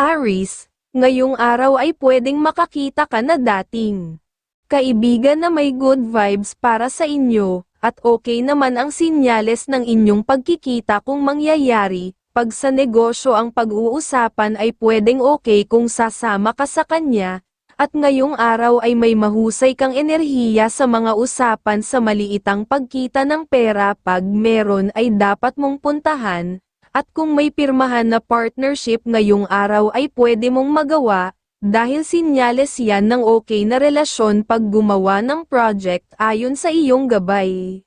Aris, ngayong araw ay pwedeng makakita ka na dating. Kaibigan na may good vibes para sa inyo, at okay naman ang sinyales ng inyong pagkikita kung mangyayari, pag sa negosyo ang pag-uusapan ay pwedeng okay kung sasama ka sa kanya, at ngayong araw ay may mahusay kang enerhiya sa mga usapan sa maliitang pagkita ng pera pag meron ay dapat mong puntahan, at kung may pirmahan na partnership ngayong araw ay pwede mong magawa, dahil sinyales yan ng okay na relasyon pag gumawa ng project ayon sa iyong gabay.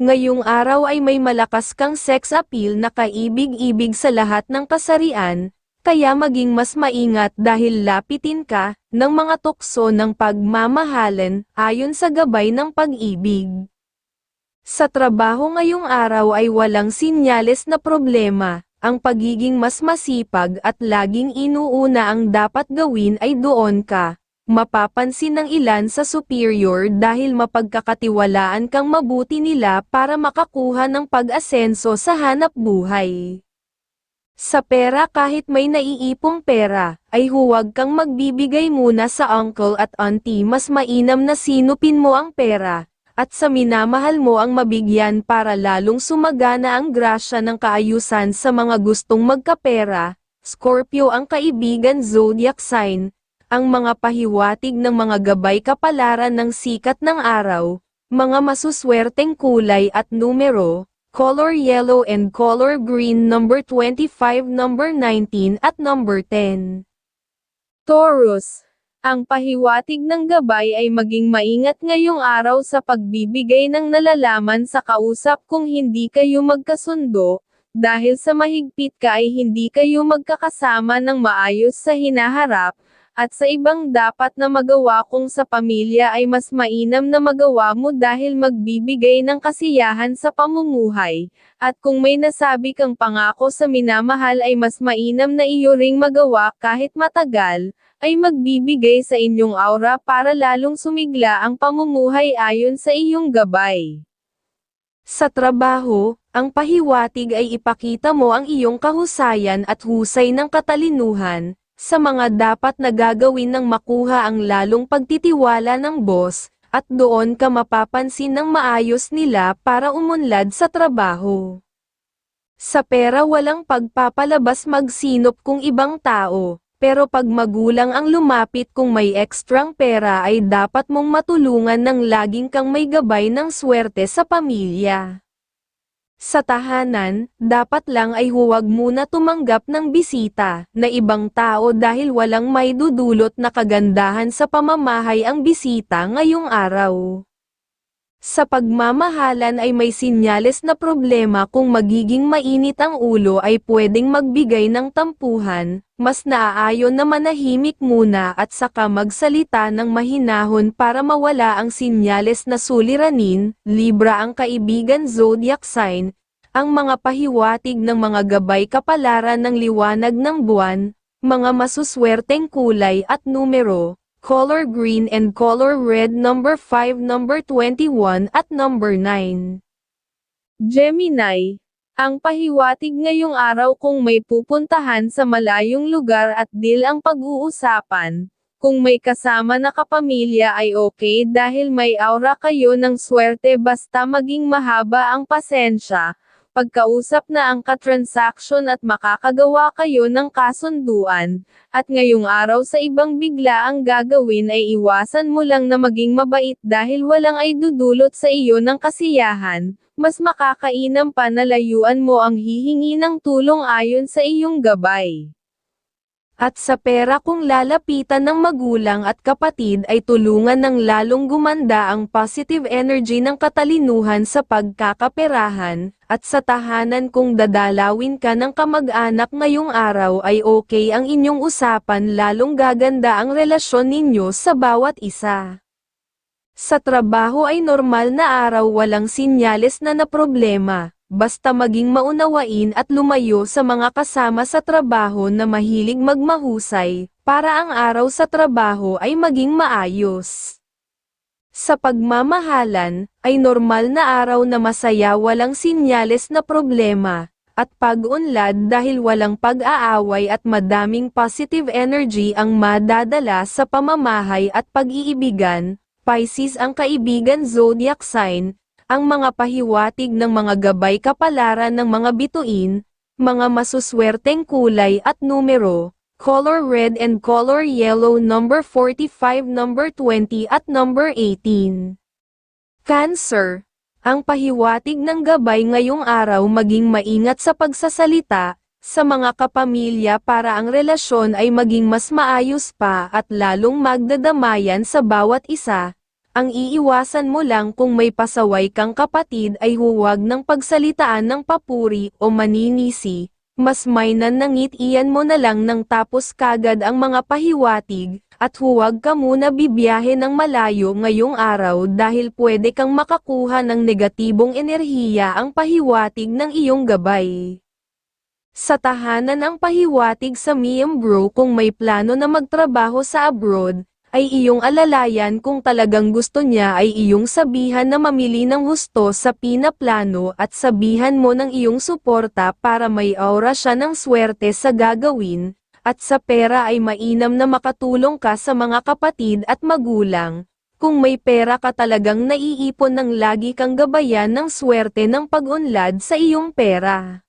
Ngayong araw ay may malakas kang sex appeal na kaibig-ibig sa lahat ng kasarian, kaya maging mas maingat dahil lapitin ka ng mga tukso ng pagmamahalan ayon sa gabay ng pag-ibig. Sa trabaho ngayong araw ay walang sinyales na problema, ang pagiging mas masipag at laging inuuna ang dapat gawin ay doon ka, mapapansin ng ilan sa superior dahil mapagkakatiwalaan kang mabuti nila para makakuha ng pag-asenso sa hanap buhay. Sa pera kahit may naiipong pera, ay huwag kang magbibigay muna sa uncle at auntie. Mas mainam na sinupin mo ang pera, at sa minamahal mo ang mabigyan para lalong sumagana ang grasya ng kaayusan sa mga gustong magkapera, Scorpio ang kaibigan zodiac sign, ang mga pahiwatig ng mga gabay kapalaran ng sikat ng araw, mga masuswerteng kulay at numero, color yellow and color green number 25 number 19 at number 10. Taurus ang pahiwatig ng gabay ay maging maingat ngayong araw sa pagbibigay ng nalalaman sa kausap kung hindi kayo magkasundo, dahil sa mahigpit ka ay hindi kayo magkakasama ng maayos sa hinaharap, at sa ibang dapat na magawa kung sa pamilya ay mas mainam na magawa mo dahil magbibigay ng kasiyahan sa pamumuhay, at kung may nasabi kang pangako sa minamahal ay mas mainam na iyo ring magawa kahit matagal, ay magbibigay sa inyong aura para lalong sumigla ang pamumuhay ayon sa iyong gabay. Sa trabaho, ang pahiwatig ay ipakita mo ang iyong kahusayan at husay ng katalinuhan, sa mga dapat na gagawin ng makuha ang lalong pagtitiwala ng boss, at doon ka mapapansin ng maayos nila para umunlad sa trabaho. Sa pera walang pagpapalabas magsinop kung ibang tao, pero pag magulang ang lumapit kung may ekstrang pera ay dapat mong matulungan ng laging kang may gabay ng swerte sa pamilya. Sa tahanan, dapat lang ay huwag muna tumanggap ng bisita na ibang tao dahil walang may dudulot na kagandahan sa pamamahay ang bisita ngayong araw. Sa pagmamahalan ay may sinyales na problema kung magiging mainit ang ulo ay pwedeng magbigay ng tampuhan, mas naaayon na manahimik muna at saka magsalita ng mahinahon para mawala ang sinyales na suliranin, Libra ang kaibigan zodiac sign, ang mga pahiwatig ng mga gabay kapalaran ng liwanag ng buwan, mga masuswerteng kulay at numero, color green and color red number 5 number 21 at number 9. Gemini, ang pahiwatig ngayong araw kung may pupuntahan sa malayong lugar at deal ang pag-uusapan, kung may kasama na kapamilya ay okay dahil may aura kayo ng swerte basta maging mahaba ang pasensya, pagkausap na ang katransaksyon at makakagawa kayo ng kasunduan, at ngayong araw sa ibang bigla ang gagawin ay iwasan mo lang na maging mabait dahil walang ay dudulot sa iyo ng kasiyahan, mas makakainam pa na layuan mo ang hihingi ng tulong ayon sa iyong gabay. At sa pera kung lalapitan ng magulang at kapatid ay tulungan ng lalong gumanda ang positive energy ng katalinuhan sa pagkakaperahan, at sa tahanan kung dadalawin ka ng kamag-anak ngayong araw ay okay ang inyong usapan lalong gaganda ang relasyon ninyo sa bawat isa. Sa trabaho ay normal na araw walang sinyales na na problema, basta maging maunawain at lumayo sa mga kasama sa trabaho na mahilig magmahusay, para ang araw sa trabaho ay maging maayos. Sa pagmamahalan, ay normal na araw na masaya walang sinyales na problema, at pag-unlad dahil walang pag-aaway at madaming positive energy ang madadala sa pamamahay at pag-iibigan. Pisces ang kaibigan zodiac sign, ang mga pahiwatig ng mga gabay kapalaran ng mga bituin, mga masuswerteng kulay at numero, color red and color yellow number 45 number 20 at number 18. Cancer, ang pahiwatig ng gabay ngayong araw maging maingat sa pagsasalita, sa mga kapamilya para ang relasyon ay maging mas maayos pa at lalong magdadamayan sa bawat isa. Ang iiwasan mo lang kung may pasaway kang kapatid ay huwag ng pagsalitaan ng papuri o maninisi, mas may nanangit iyan mo na lang nang tapos kagad ang mga pahiwatig, at huwag ka muna bibiyahe ng malayo ngayong araw dahil pwede kang makakuha ng negatibong enerhiya ang pahiwatig ng iyong gabay. Sa tahanan ang pahiwatig sa miyembro kung may plano na magtrabaho sa abroad, ay iyong alalayan kung talagang gusto niya ay iyong sabihan na mamili ng husto sa pinaplano at sabihan mo ng iyong suporta para may aura siya ng swerte sa gagawin, at sa pera ay mainam na makatulong ka sa mga kapatid at magulang. Kung may pera ka talagang naiipon ng lagi kang gabayan ng swerte ng pag-unlad sa iyong pera.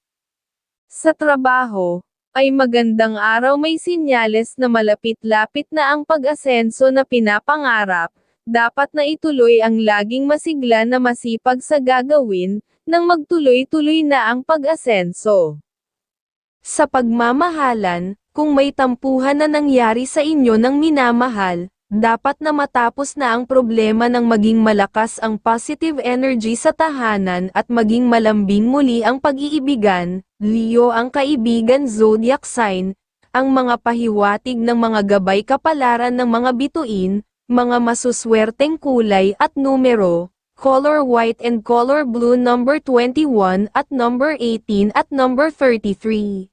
Sa trabaho, ay magandang araw may sinyales na malapit-lapit na ang pag-asenso na pinapangarap, dapat na ituloy ang laging masigla na masipag sa gagawin, nang magtuloy-tuloy na ang pag-asenso. Sa pagmamahalan, kung may tampuhan na nangyari sa inyo ng minamahal, dapat na matapos na ang problema ng maging malakas ang positive energy sa tahanan at maging malambing muli ang pag-iibigan, Leo ang kaibigan zodiac sign, ang mga pahiwatig ng mga gabay kapalaran ng mga bituin, mga masuswerteng kulay at numero, color white and color blue number 21 at number 18 at number 33.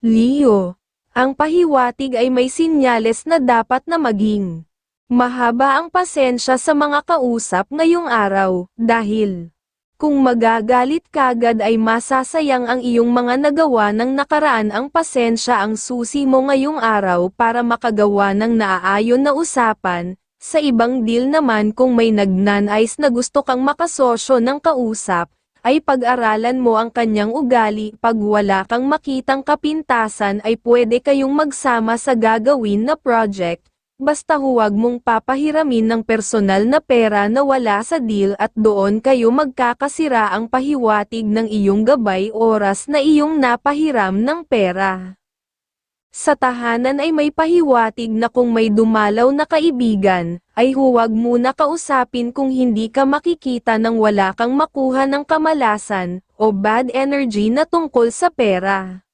Leo, ang pahiwatig ay may sinyales na dapat na maging mahaba ang pasensya sa mga kausap ngayong araw, dahil kung magagalit kagad ay masasayang ang iyong mga nagawa ng nakaraan ang pasensya ang susi mo ngayong araw para makagawa ng naaayon na usapan, sa ibang deal naman kung may nagnanais na gusto kang makasosyo ng kausap, ay pag-aralan mo ang kanyang ugali pag wala kang makitang kapintasan ay pwede kayong magsama sa gagawin na project, Basta huwag mong papahiramin ng personal na pera na wala sa deal at doon kayo magkakasira ang pahiwatig ng iyong gabay oras na iyong napahiram ng pera. Sa tahanan ay may pahiwatig na kung may dumalaw na kaibigan, ay huwag muna kausapin kung hindi ka makikita ng wala kang makuha ng kamalasan, o bad energy na tungkol sa pera.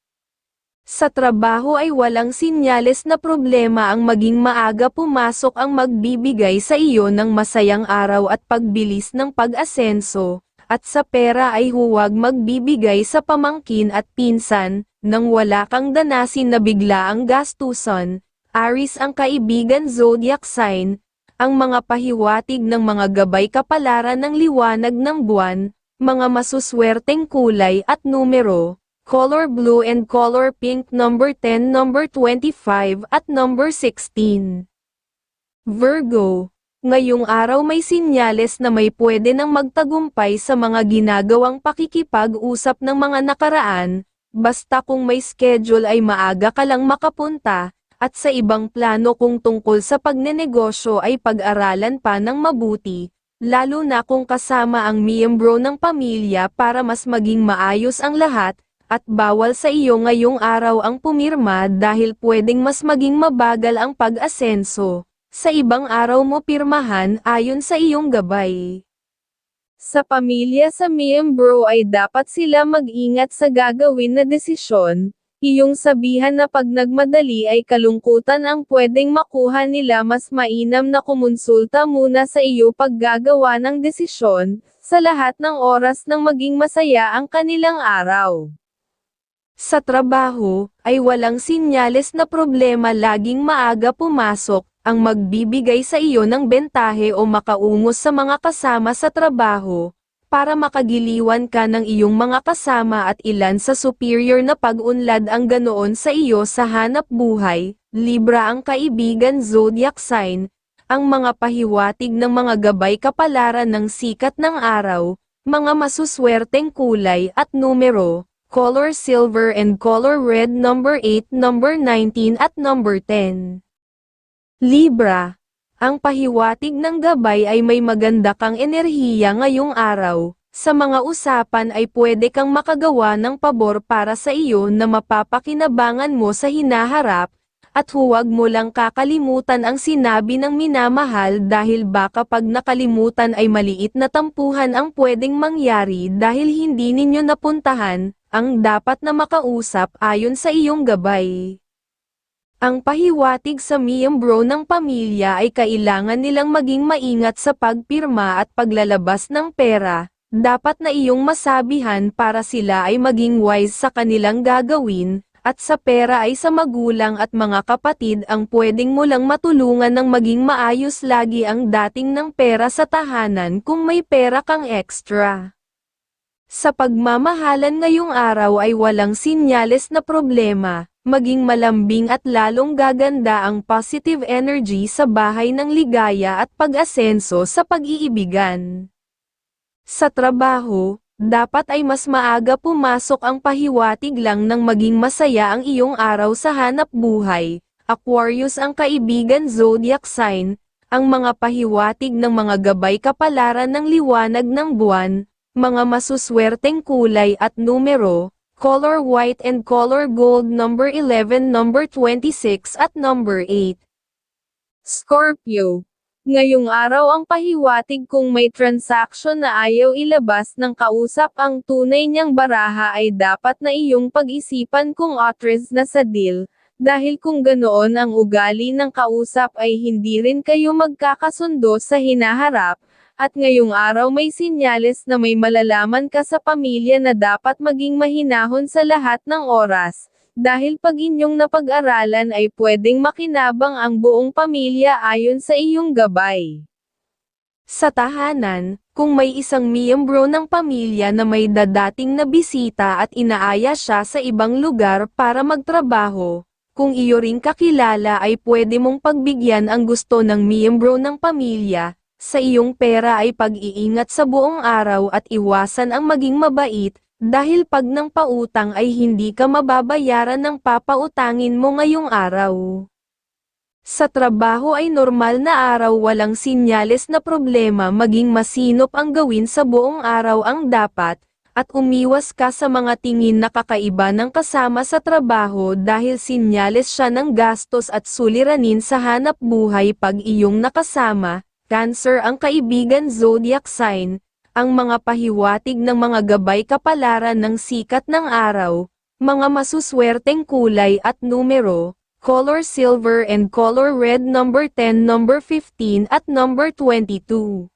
Sa trabaho ay walang sinyales na problema ang maging maaga pumasok ang magbibigay sa iyo ng masayang araw at pagbilis ng pag-asenso, at sa pera ay huwag magbibigay sa pamangkin at pinsan, nang wala kang danasin na bigla ang gastuson. Aris ang kaibigan zodiac sign, ang mga pahiwatig ng mga gabay kapalaran ng liwanag ng buwan, mga masuswerteng kulay at numero, color blue and color pink number 10 number 25 at number 16. Virgo, ngayong araw may sinyales na may pwede nang magtagumpay sa mga ginagawang pakikipag-usap ng mga nakaraan, basta kung may schedule ay maaga ka lang makapunta, at sa ibang plano kung tungkol sa pagnenegosyo ay pag-aralan pa ng mabuti, lalo na kung kasama ang miyembro ng pamilya para mas maging maayos ang lahat, at bawal sa iyo ngayong araw ang pumirma dahil pwedeng mas maging mabagal ang pag-asenso. Sa ibang araw mo pirmahan ayon sa iyong gabay. Sa pamilya sa miyembro ay dapat sila mag-ingat sa gagawin na desisyon, iyong sabihan na pag nagmadali ay kalungkutan ang pwedeng makuha nila mas mainam na kumonsulta muna sa iyo pag gagawa ng desisyon, sa lahat ng oras nang maging masaya ang kanilang araw. Sa trabaho, ay walang sinyales na problema laging maaga pumasok, ang magbibigay sa iyo ng bentahe o makaungos sa mga kasama sa trabaho, para makagiliwan ka ng iyong mga kasama at ilan sa superior na pag-unlad ang ganoon sa iyo sa hanap buhay, Libra ang kaibigan zodiac sign, ang mga pahiwatig ng mga gabay kapalaran ng sikat ng araw, mga masuswerteng kulay at numero, color silver and color red number 8, number 19 at number 10. Libra, ang pahiwatig ng gabay ay may maganda kang enerhiya ngayong araw. Sa mga usapan ay pwede kang makagawa ng pabor para sa iyo na mapapakinabangan mo sa hinaharap, at huwag mo lang kakalimutan ang sinabi ng minamahal dahil baka pag nakalimutan ay maliit na tampuhan ang pwedeng mangyari dahil hindi ninyo napuntahan, ang dapat na makausap ayon sa iyong gabay. Ang pahiwatig sa miyembro ng pamilya ay kailangan nilang maging maingat sa pagpirma at paglalabas ng pera, dapat na iyong masabihan para sila ay maging wise sa kanilang gagawin, at sa pera ay sa magulang at mga kapatid ang pwedeng mo lang matulungan ng maging maayos lagi ang dating ng pera sa tahanan kung may pera kang extra. Sa pagmamahalan ngayong araw ay walang sinyales na problema, maging malambing at lalong gaganda ang positive energy sa bahay ng ligaya at pag-asenso sa pag-iibigan. Sa trabaho, dapat ay mas maaga pumasok ang pahiwatig lang ng maging masaya ang iyong araw sa hanap buhay. Aquarius ang kaibigan zodiac sign, ang mga pahiwatig ng mga gabay kapalaran ng liwanag ng buwan, mga masuswerteng kulay at numero, color white and color gold number 11 number 26 at number 8. Scorpio. Ngayong araw ang pahiwatig kung may transaction na ayaw ilabas ng kausap ang tunay niyang baraha ay dapat na iyong pag-isipan kung authorized na sa deal, dahil kung ganoon ang ugali ng kausap ay hindi rin kayo magkakasundo sa hinaharap, at ngayong araw may sinyales na may malalaman ka sa pamilya na dapat maging mahinahon sa lahat ng oras, dahil pag inyong napag-aralan ay pwedeng makinabang ang buong pamilya ayon sa iyong gabay. Sa tahanan, kung may isang miyembro ng pamilya na may dadating na bisita at inaaya siya sa ibang lugar para magtrabaho, kung iyo ring kakilala ay pwede mong pagbigyan ang gusto ng miyembro ng pamilya, sa iyong pera ay pag-iingat sa buong araw at iwasan ang maging mabait, dahil pag ng pautang ay hindi ka mababayaran ng papautangin mo ngayong araw. Sa trabaho ay normal na araw walang sinyales na problema maging masinop ang gawin sa buong araw ang dapat, at umiwas ka sa mga tingin na kakaiba ng kasama sa trabaho dahil sinyales siya ng gastos at suliranin sa hanap buhay pag iyong nakasama, Cancer ang kaibigan zodiac sign, ang mga pahiwatig ng mga gabay kapalaran ng sikat ng araw, mga masuswerteng kulay at numero, color silver and color red number 10 number 15 at number 22.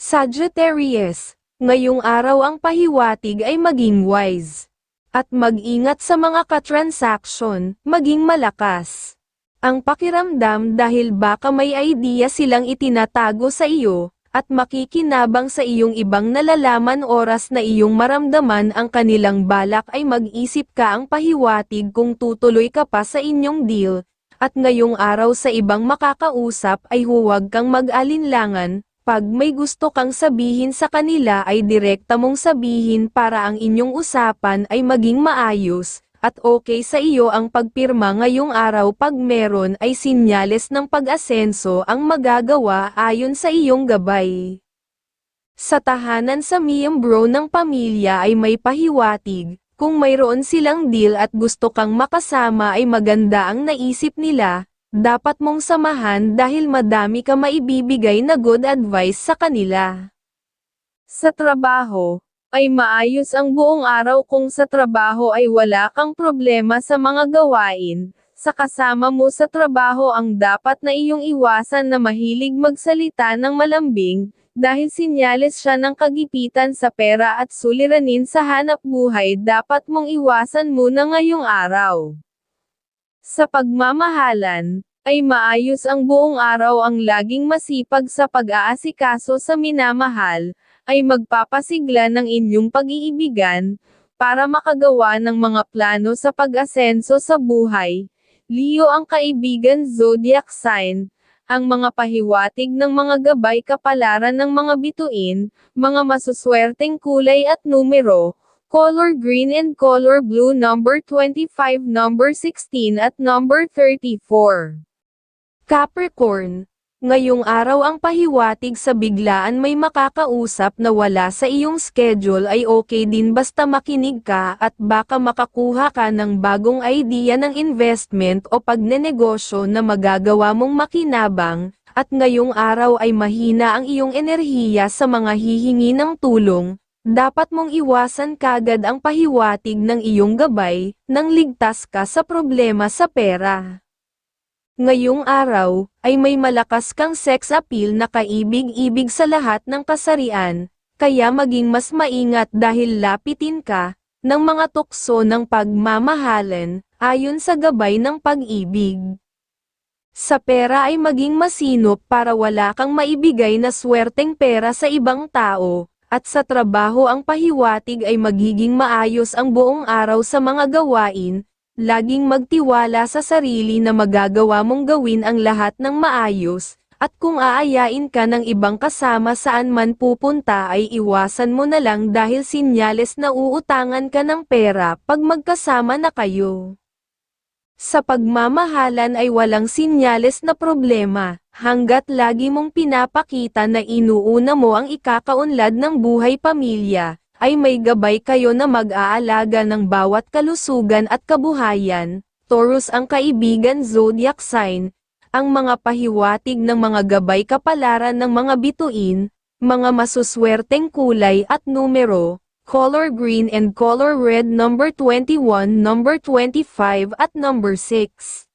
Sagittarius, ngayong araw ang pahiwatig ay maging wise. At mag-ingat sa mga katransaksyon, maging malakas ang pakiramdam dahil baka may idea silang itinatago sa iyo, at makikinabang sa iyong ibang nalalaman oras na iyong maramdaman ang kanilang balak ay mag-isip ka ang pahiwatig kung tutuloy ka pa sa inyong deal, at ngayong araw sa ibang makakausap ay huwag kang mag-alinlangan, pag may gusto kang sabihin sa kanila ay direkta mong sabihin para ang inyong usapan ay maging maayos, at okay sa iyo ang pagpirma ngayong araw pag meron ay sinyales ng pag-asenso ang magagawa ayon sa iyong gabay. Sa tahanan sa miyembro ng pamilya ay may pahiwatig, kung mayroon silang deal at gusto kang makasama ay maganda ang naisip nila, dapat mong samahan dahil madami ka maibibigay na good advice sa kanila. Sa trabaho, ay maayos ang buong araw kung sa trabaho ay wala kang problema sa mga gawain, sa kasama mo sa trabaho ang dapat na iyong iwasan na mahilig magsalita ng malambing, dahil sinyales siya ng kagipitan sa pera at suliranin sa hanap buhay dapat mong iwasan muna ngayong araw. Sa pagmamahalan, ay maayos ang buong araw ang laging masipag sa pag-aasikaso sa minamahal, ay magpapasigla ng inyong pag-iibigan, para makagawa ng mga plano sa pag-asenso sa buhay. Leo ang kaibigan zodiac sign, ang mga pahiwatig ng mga gabay kapalaran ng mga bituin, mga masuswerteng kulay at numero, color green and color blue number 25 number 16 at number 34. Capricorn, ngayong araw ang pahiwatig sa biglaan may makakausap na wala sa iyong schedule ay okay din basta makinig ka at baka makakuha ka ng bagong idea ng investment o pagnenegosyo na magagawa mong makinabang, at ngayong araw ay mahina ang iyong enerhiya sa mga hihingi ng tulong, dapat mong iwasan kagad ang pahiwatig ng iyong gabay, nang ligtas ka sa problema sa pera. Ngayong araw, ay may malakas kang sex appeal na kaibig-ibig sa lahat ng kasarian, kaya maging mas maingat dahil lapitin ka, ng mga tukso ng pagmamahalan, ayon sa gabay ng pag-ibig. Sa pera ay maging masinop para wala kang maibigay na swerteng pera sa ibang tao, at sa trabaho ang pahiwatig ay magiging maayos ang buong araw sa mga gawain, Laging magtiwala sa sarili na magagawa mong gawin ang lahat ng maayos, at kung aayain ka ng ibang kasama saan man pupunta ay iwasan mo na lang dahil sinyales na uutangan ka ng pera pag magkasama na kayo. Sa pagmamahalan ay walang sinyales na problema, hanggat lagi mong pinapakita na inuuna mo ang ikakaunlad ng buhay pamilya, ay may gabay kayo na mag-aalaga ng bawat kalusugan at kabuhayan, Taurus ang kaibigan zodiac sign, ang mga pahiwatig ng mga gabay kapalaran ng mga bituin, mga masuswerteng kulay at numero, color green and color red number 21, number 25 at number 6.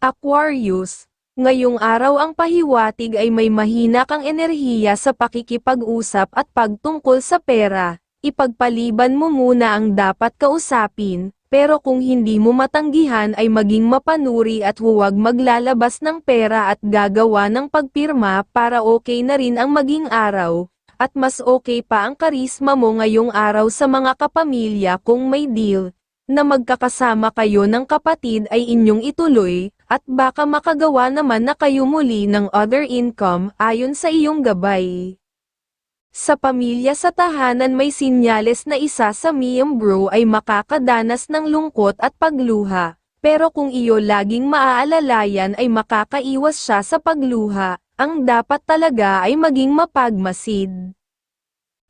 Aquarius, Ngayong araw ang pahiwatig ay may mahina kang enerhiya sa pakikipag-usap at pagtungkol sa pera, ipagpaliban mo muna ang dapat kausapin, pero kung hindi mo matanggihan ay maging mapanuri at huwag maglalabas ng pera at gagawa ng pagpirma para okay na rin ang maging araw, at mas okay pa ang karisma mo ngayong araw sa mga kapamilya kung may deal, na magkakasama kayo ng kapatid ay inyong ituloy, at baka makagawa naman na kayo muli ng other income ayon sa iyong gabay. Sa pamilya sa tahanan may sinyales na isa sa miyembro ay makakadanas ng lungkot at pagluha, pero kung iyo laging maaalalayan ay makakaiwas siya sa pagluha, ang dapat talaga ay maging mapagmasid.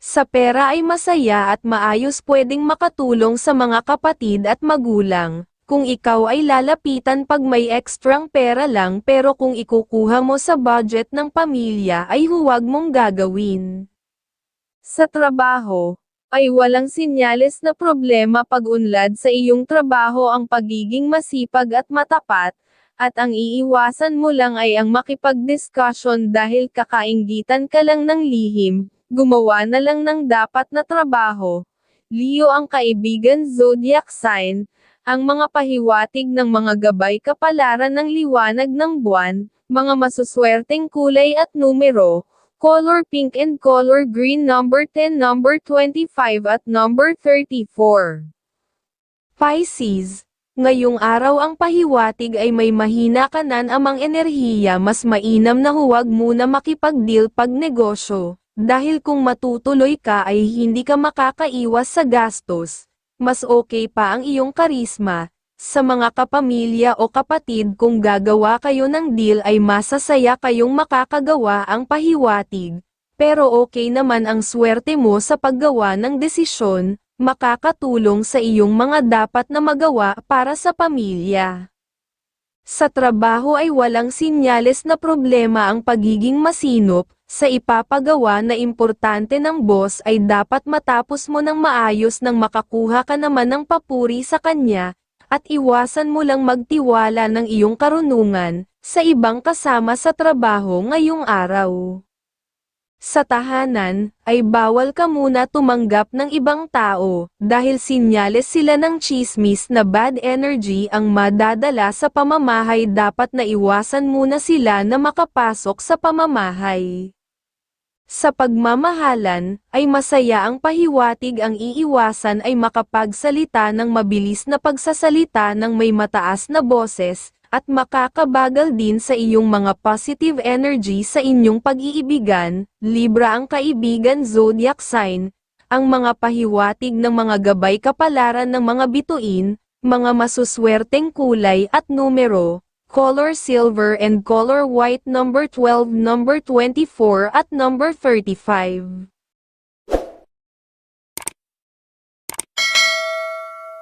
Sa pera ay masaya at maayos pwedeng makatulong sa mga kapatid at magulang, kung ikaw ay lalapitan pag may ekstrang pera lang pero kung ikukuha mo sa budget ng pamilya ay huwag mong gagawin. Sa trabaho, ay walang sinyales na problema pag-unlad sa iyong trabaho ang pagiging masipag at matapat, at ang iiwasan mo lang ay ang makipag-discussion dahil kakainggitan ka lang ng lihim, gumawa na lang ng dapat na trabaho. Leo ang kaibigan zodiac sign, ang mga pahiwatig ng mga gabay kapalaran ng liwanag ng buwan, mga masuswerteng kulay at numero, color pink and color green number 10 number 25 at number 34. Pisces, ngayong araw ang pahiwatig ay may mahina kanan amang enerhiya mas mainam na huwag muna makipag-deal pag negosyo, dahil kung matutuloy ka ay hindi ka makakaiwas sa gastos mas okay pa ang iyong karisma. Sa mga kapamilya o kapatid kung gagawa kayo ng deal ay masasaya kayong makakagawa ang pahiwatig. Pero okay naman ang swerte mo sa paggawa ng desisyon, makakatulong sa iyong mga dapat na magawa para sa pamilya. Sa trabaho ay walang sinyales na problema ang pagiging masinop, sa ipapagawa na importante ng boss ay dapat matapos mo ng maayos nang makakuha ka naman ng papuri sa kanya, at iwasan mo lang magtiwala ng iyong karunungan, sa ibang kasama sa trabaho ngayong araw. Sa tahanan, ay bawal ka muna tumanggap ng ibang tao, dahil sinyales sila ng chismis na bad energy ang madadala sa pamamahay dapat na iwasan muna sila na makapasok sa pamamahay. Sa pagmamahalan, ay masaya ang pahiwatig ang iiwasan ay makapagsalita ng mabilis na pagsasalita ng may mataas na boses, at makakabagal din sa iyong mga positive energy sa inyong pag-iibigan, Libra ang kaibigan zodiac sign, ang mga pahiwatig ng mga gabay kapalaran ng mga bituin, mga masuswerteng kulay at numero, color silver and color white number 12, number 24 at number 35.